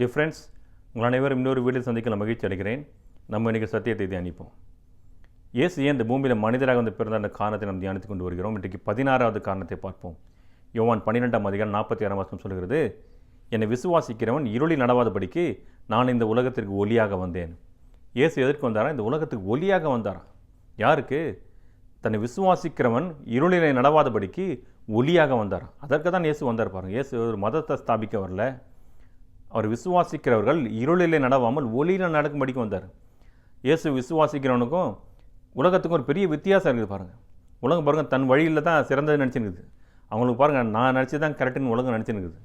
Difference உங்கள் அனைவரும் இன்னொரு வீட்டில் சந்திக்க நான் மகிழ்ச்சி அடைகிறேன். நம்ம இன்றைக்கி சத்தியத்தை தியானிப்போம். இயேசு ஏன் இந்த பூமியில் மனிதராக வந்து பிறந்த அந்த காரணத்தை நாம் தியானித்து கொண்டு வருகிறோம்? இன்றைக்கு பதினாறாவது காரணத்தை பார்ப்போம். யோவான் பன்னிரெண்டாம் அதிகாரம் நாற்பத்தி ஆறாம் வருஷம் சொல்கிறது என்னை விசுவாசிக்கிறவன் இருளில் நடவாதபடிக்கு நான் இந்த உலகத்திற்கு ஒளியாக வந்தேன். இயேசு எதற்கு வந்தாரா? இந்த உலகத்துக்கு ஒளியாக வந்தாரா? யாருக்கு? தன்னை விசுவாசிக்கிறவன் இருளிலே நடவாதபடிக்கு ஒளியாக வந்தார்? அதற்கு தான் இயேசு வந்தார் பாருங்கள் இயேசு ஒரு மதத்தை ஸ்தாபிக்க வரல. அவர் விசுவாசிக்கிறவர்கள் இருளிலே நடவாமல் ஒளியில் நடக்கும்படிக்கு வந்தார். இயேசு விசுவாசிக்கிறவனுக்கும் உலகத்துக்கும் ஒரு பெரிய வித்தியாசம் இருக்குது பாருங்கள் உலகம் பாருங்கள் தன் வழியில் தான் சிறந்தது நினச்சிருக்குது. அவங்களுக்கு பாருங்கள் நான் நினச்சி தான் கரெக்டுன்னு உலகம் நினச்சிருக்குது.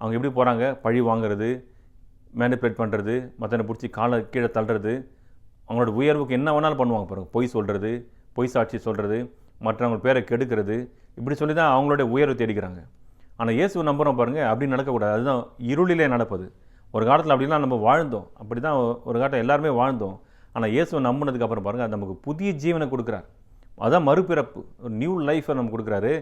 அவங்க எப்படி போகிறாங்க பழி வாங்குறது மேனிப்புலேட் பண்ணுறது மற்றனை பிடிச்சி காலை கீழே தள்ளுறது அவங்களோட உயர்வுக்கு என்ன வேணாலும் பண்ணுவாங்க பாருங்கள் பொய் சொல்கிறது பொய் சாட்சி சொல்கிறது மற்றவங்க பேரை கெடுக்கிறது இப்படி சொல்லி தான் அவங்களுடைய உயர்வு தேடிக்கிறாங்க. ஆனால் இயேசு நம்புகிறோம் பாருங்கள் அப்படி நடக்கக்கூடாது. அதுதான் இருளிலே நடப்பது. ஒரு காலத்தில் அப்படிலாம் நம்ம வாழ்ந்தோம். அப்படி தான் ஒரு காலத்தில் எல்லாருமே வாழ்ந்தோம். ஆனால் இயேசுவை நம்பினதுக்கு அப்புறம் பாருங்கள் அது நமக்கு புதிய ஜீவனை கொடுக்குறார். அதுதான் மறுபிறப்பு. ஒரு நியூ லைஃப்பை நம்ம கொடுக்குறாரு.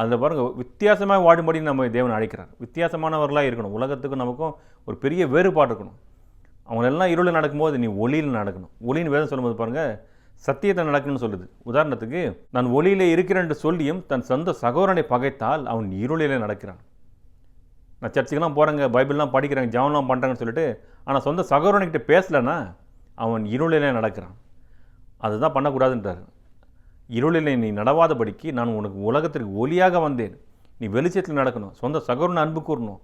அதில் பாருங்கள் வித்தியாசமாக வாழும்படி நம்ம தேவன் அழைக்கிறார். வித்தியாசமானவர்களாக இருக்கணும். உலகத்துக்கும் நமக்கும் ஒரு பெரிய வேறுபாடு இருக்கணும். அவங்களெல்லாம் இருளில் நடக்கும்போது நீ ஒளியில் நடக்கணும். ஒளின்னு வேதம் சொல்லும்போது பாருங்கள் சத்தியத்தை நடக்குன்னு சொல்லுது. உதாரணத்துக்கு நான் ஒளியிலே இருக்கிறேன் என்று சொல்லியும் தன் சொந்த சகோதரனை பகைத்தால் அவன் இருளிலே நடக்கிறான். நான் சர்ச்சுக்கெல்லாம் போகிறேங்க பைபிள்லாம் படிக்கிறாங்க ஜவன்லாம் பண்ணுறாங்கன்னு சொல்லிட்டு ஆனால் சொந்த சகோதரன்கிட்ட பேசலைன்னா அவன் இருளிலே நடக்கிறான். அதுதான் பண்ணக்கூடாதுன்றார். இருளிலே நீ நடவாதபடிக்கு நான் உனக்கு உலகத்திற்கு ஒளியாக வந்தேன். நீ வெளிச்சத்தில் நடக்கணும் சொந்த சகோதரனை அன்பு கூறணும்.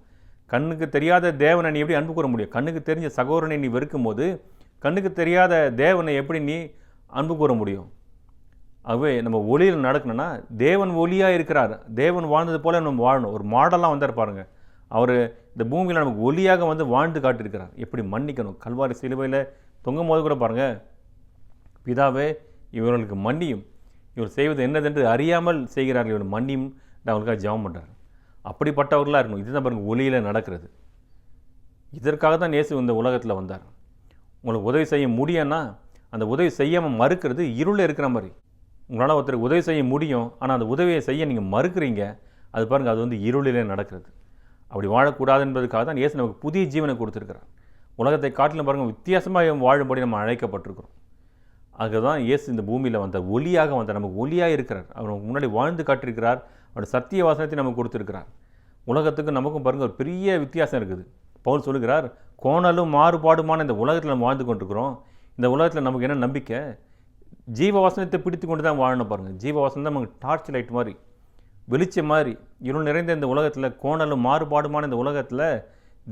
கண்ணுக்கு தெரியாத தேவனை நீ எப்படி அன்பு கூற முடியும்? கண்ணுக்கு தெரிஞ்ச சகோதரனை நீ வெறுக்கும் போது கண்ணுக்கு தெரியாத தேவனை எப்படி நீ அன்பு கூற முடியும். ஆகவே நம்ம ஒளியில் நடக்கணும்னா தேவன் ஒளியாக இருக்கிறார். தேவன் வாழ்ந்தது போல நம்ம வாழணும். ஒரு மாடலாக வந்தார் பாருங்கள் அவர் இந்த பூமியில் நமக்கு ஒளியாக வந்து வாழ்ந்து காட்டியிருக்கிறார். எப்படி மன்னிக்கணும்? கல்வாரி சிலுவையில் தொங்கும் போது கூட பாருங்கள் பிதாவே இவர்களுக்கு மன்னியும். இவர் செய்வது என்னதென்று அறியாமல் செய்கிறார்கள். இவர் மன்னியும். அவங்களுக்காக ஜெபம் பண்ணுறாரு அப்படிப்பட்டவர்களாக இருக்கணும். இதுதான் பாருங்கள் ஒளியில் நடக்கிறது. இதற்காக தான் இயேசு இந்த உலகத்தில் வந்தார். உங்களுக்கு உதவி செய்ய முடியும்னா அந்த உதவி செய்யாமல் மறுக்கிறது இருளில் இருக்கிற மாதிரி. உங்களால் ஒருத்தருக்கு உதவி செய்ய முடியும் ஆனால் அந்த உதவியை செய்ய நீங்கள் மறுக்கிறீங்க அது பாருங்கள் அது வந்து இருளிலே நடக்கிறது. அப்படி வாழக்கூடாது என்பதுக்காக தான் இயேசு நமக்கு புதிய ஜீவனை கொடுத்துருக்கிறார். உலகத்தை காட்டிலும் பாருங்கள் வித்தியாசமாக வாழும்படி நம்ம அழைக்கப்பட்டிருக்கிறோம். அதுதான் இயேசு இந்த பூமியில் வந்த ஒலியாக வந்தார் நமக்கு ஒலியாக இருக்கிறார். அவர் நமக்கு முன்னாடி வாழ்ந்து காட்டியிருக்கிறார். அவருடைய சத்திய வாசனத்தை நமக்கு கொடுத்துருக்கிறார். உலகத்துக்கும் நமக்கும் பாருங்கள் ஒரு பெரிய வித்தியாசம் இருக்குது. பவுல் சொல்லுகிறார் கோணலும் மாறுபாடுமான இந்த உலகத்தில் நம்ம வாழ்ந்து கொண்டிருக்கிறோம். இந்த உலகத்தில் நமக்கு என்ன நம்பிக்கை? ஜீவ வாசனத்தை பிடித்து கொண்டு தான் வாழணும் பாருங்கள் ஜீவ வாசனம் தான் நமக்கு டார்ச் லைட் மாதிரி வெளிச்சம் மாதிரி இருள் நிறைந்த இந்த உலகத்தில் கோணலும் மாறுபாடுமான இந்த உலகத்தில்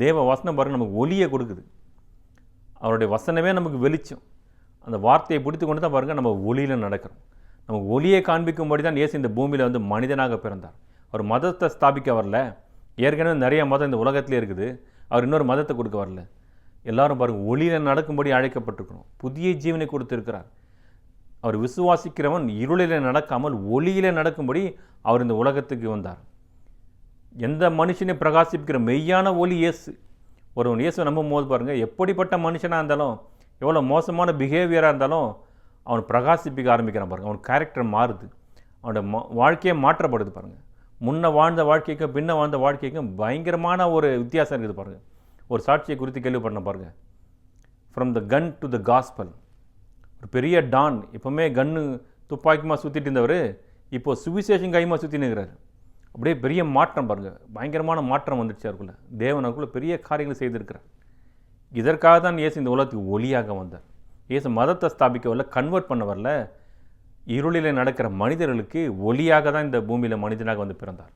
தேவ வசனம் பாருங்கள் நமக்கு ஒலியை கொடுக்குது. அவருடைய வசனமே நமக்கு வெளிச்சம். அந்த வார்த்தையை பிடித்து கொண்டு தான் பாருங்கள் நம்ம ஒளியில் நடக்கிறோம். நமக்கு ஒளியை காண்பிக்கும்படி தான் இயேசு இந்த பூமியில் வந்து மனிதனாக பிறந்தார். அவர் மதத்தை ஸ்தாபிக்க வரல. ஏற்கனவே நிறைய மதம் இந்த உலகத்திலே இருக்குது. அவர் இன்னொரு மதத்தை கொடுக்க வரல. எல்லாரும் பாருங்கள் ஒளியில் நடக்கும்படி அழைக்கப்பட்டிருக்கணும். புதிய ஜீவனை கொடுத்திருக்கிறார். அவர் விசுவாசிக்கிறவன் இருளில் நடக்காமல் ஒளியில் நடக்கும்படி அவர் இந்த உலகத்துக்கு வந்தார். எந்த மனுஷனை பிரகாசிப்பிக்கிற மெய்யான ஒளி இயேசு? ஒருவன் இயேசு நம்பும் போது பாருங்கள் எப்படிப்பட்ட மனுஷனாக இருந்தாலும் எவ்வளோ மோசமான பிஹேவியராக இருந்தாலும் அவன் பிரகாசிப்பிக்க ஆரம்பிக்கிறான் பாருங்கள் அவன் கேரக்டர் மாறுது. அவனோட வாழ்க்கையே மாற்றப்படுது பாருங்கள் முன்ன வாழ்ந்த வாழ்க்கைக்கும் பின்ன வாழ்ந்த வாழ்க்கைக்கும் பயங்கரமான ஒரு வித்தியாசம் இருக்குது பாருங்கள் ஒரு சாட்சியை குறித்து கேள்வி பண்ண பாருங்கள் from the gun to the gospel ஒரு பெரிய டான் எப்போவுமே கன்று துப்பாக்கிமா சுற்றிட்டு இருந்தவர் இப்போ சுவிசேஷம் கைமா சுற்றி நிற்கிறார் அப்படியே பெரிய மாற்றம் பாருங்கள் பயங்கரமான மாற்றம் வந்துடுச்சு அவருக்குள்ள. தேவன் பெரிய காரியங்களை செய்திருக்கிறார். இதற்காக தான் இயேசு இந்த உலகத்துக்கு ஒளியாக வந்தார். இயேசு மதத்தை ஸ்தாபிக்க வரல கன்வெர்ட் பண்ண வரல இருளில் நடக்கிற மனிதர்களுக்கு ஒளியாக தான் இந்த பூமியில் மனிதனாக வந்து பிறந்தார்.